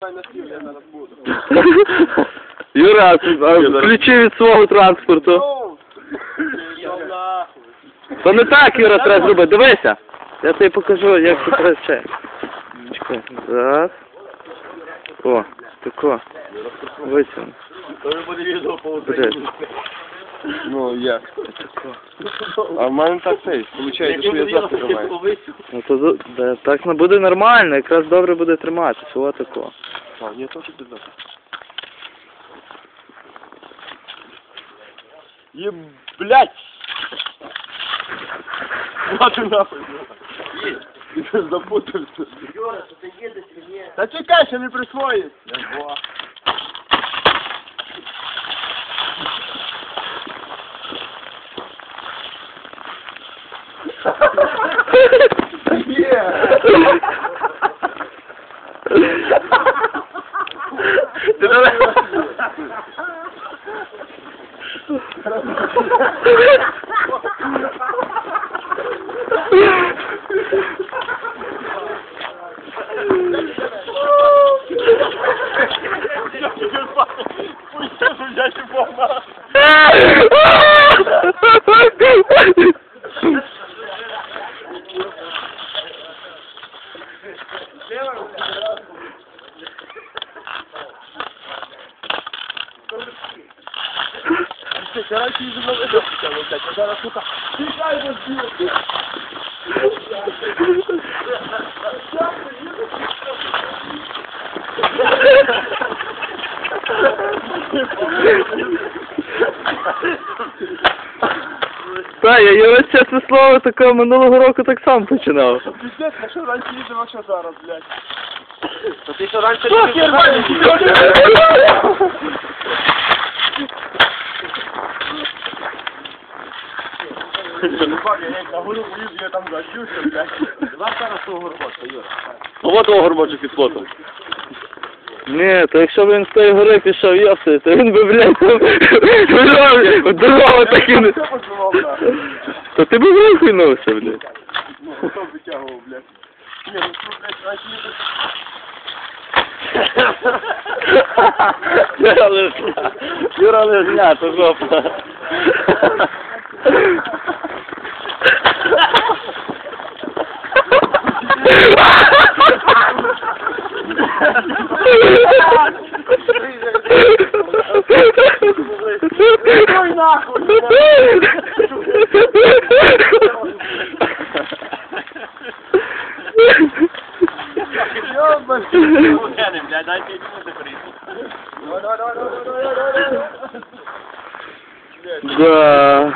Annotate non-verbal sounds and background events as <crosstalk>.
<laughs> Юра, ключі від свого транспорту. То не так, Юра, треба зробити. Дивися. Я тобі покажу, як це ще. Чекай. Раз. О, тако. Витягну. То ви буде відео по. Ну, як? А в мене так цей, виходить, що я завтра тримаю. Ну то да, так не буде нормально, якраз добре буде триматися. О, тако. А, ні, то що ти завтра. Є, блядь! Мати нахуй, блядь. Ти запутався. Та чекай, ще не присвоїть. Dito na. Dito. <laughs> Ne var mı? İşte şarkı yüzünden öyle yapacağım. Şarkı tutar. Bir ay bozuyor. Şarkı yüzünden. Та, я Юра чесне слово такого минулого року так само починав. Пиздец, на що раніше їздив, а що зараз, блядь? То ти що раніше Що <laughs> Я там блядь. Два зараз свого горбочка, Юра. Ну от того горбочок під плотом. Ні, то якщо б він з тої гори пішов йоси, то він би, блядь, там дорогу, дорогу такі. То ти б вихуйнувся, блядь. Ну, хто витягував, блядь. Ні, ну що, блядь, їздив. Юра Лежня, Юра Лежня, то жопа. <laughs> Ой, нахуй! Ёбаный. Гени, блядь, дайте йому закрити. Давай, давай, давай, давай, давай, давай, давай. Да.